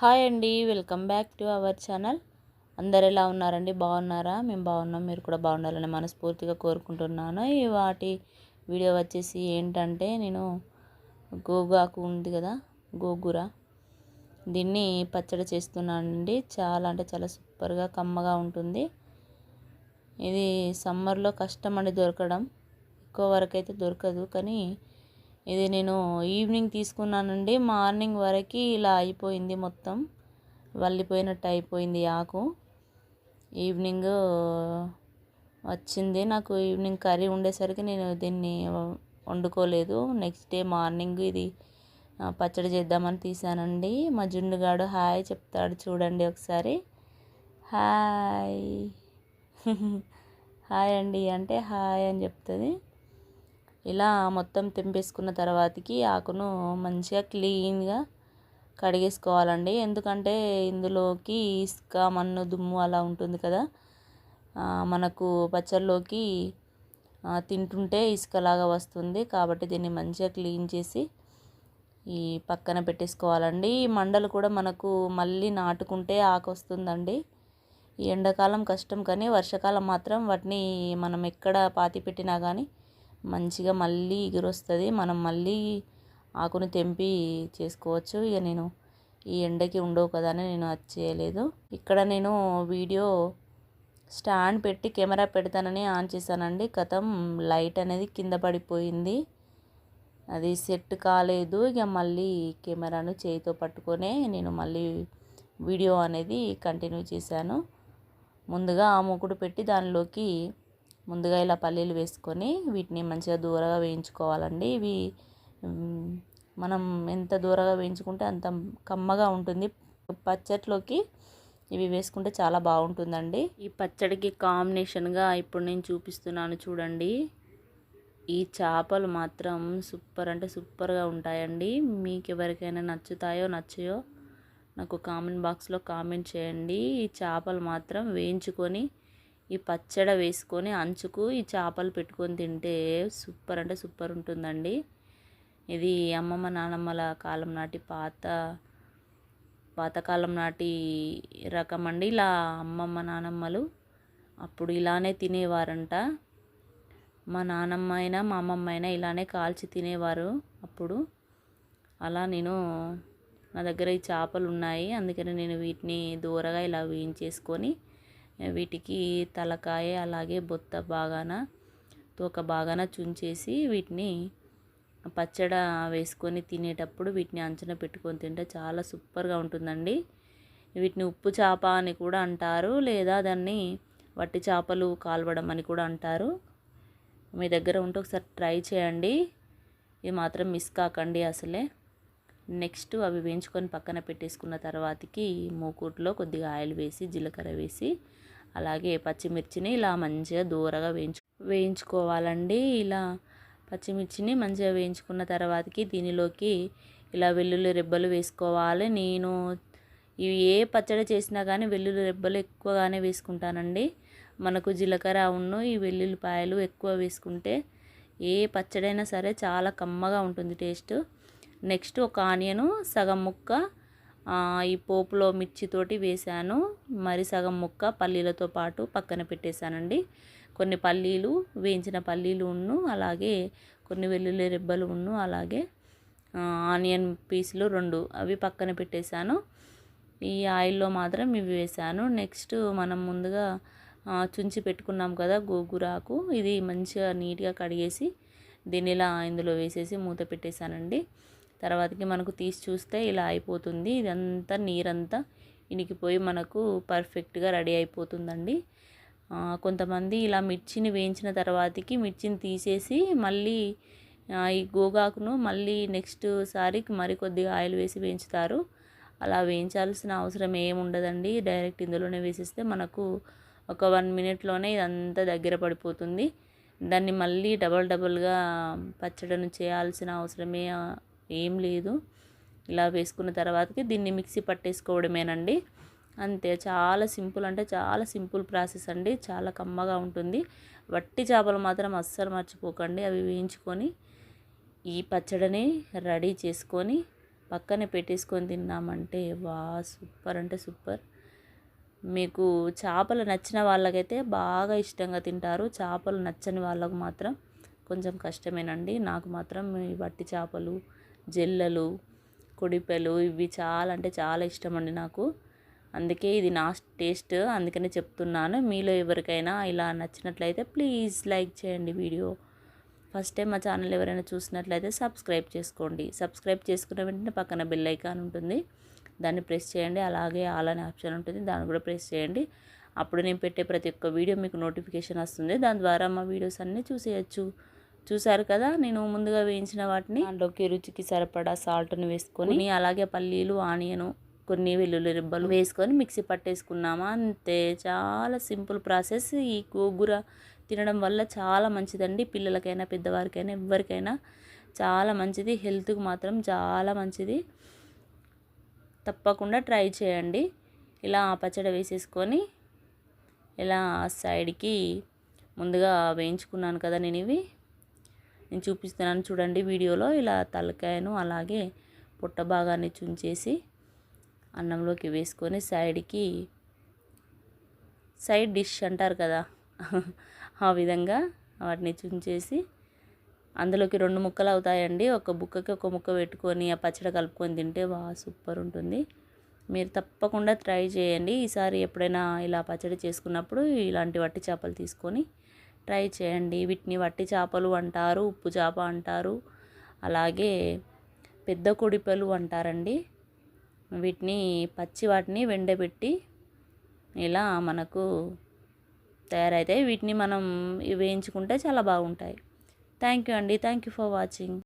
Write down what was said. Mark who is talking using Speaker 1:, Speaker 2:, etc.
Speaker 1: Hi అండి welcome back to our channel. అందరు ఎలా ఉన్నారండి? బాగున్నారా? మేము బాగున్నాం మీరు కూడా బాగుండాలని మనస్ఫూర్తిగా కోరుకుంటున్నాను. ఈ వాటి వీడియో వచ్చేసి ఏంటంటే నేను గోగాకు ఉంది కదా గోగుర. దీన్ని పచ్చడి చేస్తున్నానండి. చాలా అంటే చాలా సూపర్గా కమ్మగా ఉంటుంది. ఇది సమ్మర్లో కష్టం అండి దొరకడం. ఎక్కువ వరకు అయితే దొరకదు కానీ ఇది నేను ఈవినింగ్ తీసుకున్నానండి. మార్నింగ్ వరకు ఇలా అయిపోయింది మొత్తం. వల్లిపోయినట్టు అయిపోయింది ఆకు. ఈవినింగ్ వచ్చింది. నాకు ఈవినింగ్ కర్రీ ఉండేసరికి నేను దీన్ని వండుకోలేదు. నెక్స్ట్ డే మార్నింగ్ ఇది పచ్చడి చేద్దామని తీసానండి. మా జుండుగాడు హాయ్ చెప్తాడు చూడండి ఒకసారి. హాయ్. హాయ్ అండి. అంటే హాయ్ అని చెప్తుంది. ఇలా మొత్తం తెంపేసుకున్న తర్వాతకి ఆకును మంచిగా క్లీన్గా కడిగేసుకోవాలండి. ఎందుకంటే ఇందులోకి ఇసుక మన్ను దుమ్ము అలా ఉంటుంది కదా. మనకు పచ్చళ్ళలోకి తింటుంటే ఇసుకలాగా వస్తుంది. కాబట్టి దీన్ని మంచిగా క్లీన్ చేసి ఈ పక్కన పెట్టేసుకోవాలండి. ఈ మండలు కూడా మనకు మళ్ళీ నాటుకుంటే ఆకు వస్తుందండి. ఈ ఎండాకాలం కష్టం కానీ వర్షాకాలం మాత్రం వాటిని మనం ఎక్కడ పాతి పెట్టినా కానీ మంచిగా మళ్ళీ ఎగురొస్తుంది. మనం మళ్ళీ ఆకుని తెంపి చేసుకోవచ్చు. ఇక నేను ఈ ఎండకి ఉండవు కదా అని నేను అది చేయలేదు. ఇక్కడ నేను వీడియో స్టాండ్ పెట్టి కెమెరా పెడతానని ఆన్ చేశానండి. కథం లైట్ అనేది కింద పడిపోయింది. అది సెట్ కాలేదు. ఇక మళ్ళీ కెమెరాను చేయితో పట్టుకొనే నేను మళ్ళీ వీడియో అనేది కంటిన్యూ చేశాను. ముందుగా ఆ మూకుడు పెట్టి దానిలోకి ముందుగా ఇలా పల్లీలు వేసుకొని వీటిని మంచిగా దూరగా వేయించుకోవాలండి. ఇవి మనం ఎంత దూరగా వేయించుకుంటే అంత కమ్మగా ఉంటుంది. పచ్చట్లోకి ఇవి వేసుకుంటే చాలా బాగుంటుందండి. ఈ పచ్చడికి కాంబినేషన్గా ఇప్పుడు నేను చూపిస్తున్నాను చూడండి. ఈ చేపలు మాత్రం సూపర్ అంటే సూపర్గా ఉంటాయండి. మీకు ఎవరికైనా నచ్చుతాయో నచ్చయో నాకు కామెంట్ బాక్స్లో కామెంట్ చేయండి. ఈ చేపలు మాత్రం వేయించుకొని ఈ పచ్చడి వేసుకొని అంచుకు ఈ చేపలు పెట్టుకొని తింటే సూపర్ అంటే సూపర్ ఉంటుందండి. ఇది అమ్మమ్మ నానమ్మల కాలం నాటి పాత పాతకాలం నాటి రకం అండి. ఇలా అమ్మమ్మ నానమ్మలు అప్పుడు ఇలానే తినేవారంట. మా నానమ్మ అయినా మా అమ్మమ్మ అయినా ఇలానే కాల్చి తినేవారు అప్పుడు. అలా నేను నా దగ్గర ఈ చేపలు ఉన్నాయి. అందుకని నేను వీటిని దూరగా ఇలా వేయించేసుకొని వీటికి తలకాయ అలాగే బొత్త బాగాన తోక బాగాన చుంచేసి వీటిని పచ్చడ వేసుకొని తినేటప్పుడు వీటిని అంచనా పెట్టుకొని తింటే చాలా సూపర్గా ఉంటుందండి. వీటిని ఉప్పు చేప అని కూడా అంటారు లేదా దాన్ని వట్టి చేపలు కాల్వడం అని కూడా అంటారు. మీ దగ్గర ఉంటే ఒకసారి ట్రై చేయండి. ఇది మాత్రం మిస్ కాకండి అసలే. నెక్స్ట్ అవి వేయించుకొని పక్కన పెట్టేసుకున్న తర్వాతకి మూకుట్లో కొద్దిగా ఆయిల్ వేసి జీలకర్ర వేసి అలాగే పచ్చిమిర్చిని ఇలా మంచిగా దూరగా వేయించు వేయించుకోవాలండి. ఇలా పచ్చిమిర్చిని మంచిగా వేయించుకున్న తర్వాతకి దీనిలోకి ఇలా వెల్లుల్లి రెబ్బలు వేసుకోవాలి. నేను ఇవి ఏ పచ్చడి చేసినా కానీ వెల్లుల్లి రెబ్బలు ఎక్కువగానే వేసుకుంటానండి. మనకు జీలకర్ర ఉన్ను ఈ వెల్లుల్లిపాయలు ఎక్కువ వేసుకుంటే ఏ పచ్చడైనా సరే చాలా కమ్మగా ఉంటుంది టేస్ట్. నెక్స్ట్ ఒక ఆనియను సగం ముక్క ఈ పోపులో మిర్చితోటి వేశాను. మరి సగం ముక్క పల్లీలతో పాటు పక్కన పెట్టేశానండి. కొన్ని పల్లీలు వేయించిన పల్లీలు ఉన్ను అలాగే కొన్ని వెల్లుల్లి రెబ్బలు ఉన్ను అలాగే ఆనియన్ పీసులు రెండు అవి పక్కన పెట్టేశాను. ఈ ఆయిల్లో మాత్రం ఇవి వేసాను నెక్స్ట్ మనం ముందుగా చుంచి పెట్టుకున్నాం కదా గోగురాకు ఇది మంచిగా నీట్గా కడిగేసి దీనిలా ఇందులో వేసేసి మూత పెట్టేశానండి. తర్వాతకి మనకు తీసి చూస్తే ఇలా అయిపోతుంది. ఇదంతా నీరంతా ఇనికిపోయి మనకు పర్ఫెక్ట్గా రెడీ అయిపోతుందండి. కొంతమంది ఇలా మిర్చిని వేయించిన తర్వాతకి మిర్చిని తీసేసి మళ్ళీ ఈ గోగాకును మళ్ళీ నెక్స్ట్ సారికి మరికొద్దిగా ఆయిల్ వేసి వేయించుతారు. అలా వేయించాల్సిన అవసరం ఏముండదండి డైరెక్ట్ ఇందులోనే వేసేస్తే మనకు ఒక వన్ మినిట్లోనే ఇదంతా దగ్గర పడిపోతుంది. దాన్ని మళ్ళీ డబల్ డబల్గా పచ్చడిని చేయాల్సిన అవసరమే ఏం లేదు. ఇలా వేసుకున్న తర్వాతకి దీన్ని మిక్సీ పట్టేసుకోవడమేనండి. అంతే చాలా సింపుల్ అంటే చాలా సింపుల్ ప్రాసెస్ అండి. చాలా కమ్మగా ఉంటుంది. వట్టి చేపలు మాత్రం అస్సలు మర్చిపోకండి. అవి వేయించుకొని ఈ పచ్చడిని రెడీ చేసుకొని పక్కనే పెట్టేసుకొని తిన్నామంటే వా సూపర్ అంటే సూపర్. మీకు చేపలు నచ్చిన వాళ్ళకైతే బాగా ఇష్టంగా తింటారు. చేపలు నచ్చని వాళ్ళకు మాత్రం కొంచెం కష్టమేనండి. నాకు మాత్రం ఈ వట్టి చేపలు జల్లలు కుడిపెలు ఇవి చాలా అంటే చాలా ఇష్టం అండి నాకు. అందుకే ఇది నా టేస్ట్ అందుకనే చెప్తున్నాను. మీలో ఎవరికైనా ఇలా నచ్చినట్లయితే ప్లీజ్ లైక్ చేయండి వీడియో. ఫస్ట్ టైం మా ఛానల్ ఎవరైనా చూసినట్లయితే సబ్స్క్రైబ్ చేసుకోండి. సబ్స్క్రైబ్ చేసుకున్న వెంటనే పక్కన బెల్ ఐకాన్ ఉంటుంది. దాన్ని ప్రెస్ చేయండి. అలాగే ఆల్ అనే ఆప్షన్ ఉంటుంది. దాన్ని కూడా ప్రెస్ చేయండి. అప్పుడు నేను పెట్టే ప్రతి ఒక్క వీడియో మీకు నోటిఫికేషన్ వస్తుంది. దాని ద్వారా మా వీడియోస్ అన్నీ చూసేయచ్చు. చూసారు కదా నేను ముందుగా వేయించిన వాటిని. దాంట్లోకి రుచికి సరిపడా సాల్ట్ని వేసుకొని అలాగే పల్లీలు ఆనియను కొన్ని వెల్లుల్లి రిబ్బలు వేసుకొని మిక్సీ పట్టేసుకున్నామా? అంతే. చాలా సింపుల్ ప్రాసెస్. ఈ గోంగూర తినడం వల్ల చాలా మంచిదండి. పిల్లలకైనా పెద్దవారికైనా ఎవరికైనా చాలా మంచిది. హెల్త్కి మాత్రం చాలా మంచిది. తప్పకుండా ట్రై చేయండి. ఇలా పచ్చడి వేసేసుకొని ఇలా సైడ్కి ముందుగా వేయించుకున్నాను కదా నేను ఇవి. నేను చూపిస్తున్నాను చూడండి వీడియోలో ఇలా తలకాయను అలాగే పుట్ట భాగాన్ని చుంచేసి అన్నంలోకి వేసుకొని సైడ్కి సైడ్ డిష్ అంటారు కదా ఆ విధంగా వాటిని చుంచేసి అందులోకి రెండు ముక్కలు అవుతాయండి. ఒక బుక్కకి ఒక ముక్క పెట్టుకొని ఆ పచ్చడి కలుపుకొని తింటే బాగా సూపర్ ఉంటుంది. మీరు తప్పకుండా ట్రై చేయండి. ఈసారి ఎప్పుడైనా ఇలా పచ్చడి చేసుకున్నప్పుడు ఇలాంటి వట్టి చేపలు తీసుకొని ట్రై చేయండి. వీటిని వట్టి చేపలు అంటారు ఉప్పు చేప అంటారు. అలాగే పెద్ద కుడిపలు అంటారండి. వీటిని పచ్చి వాటిని వెండబెట్టి ఇలా మనకు తయారైతాయి. వీటిని మనం వేయించుకుంటే చాలా బాగుంటాయి. థ్యాంక్ యూ అండి. Thank you for watching.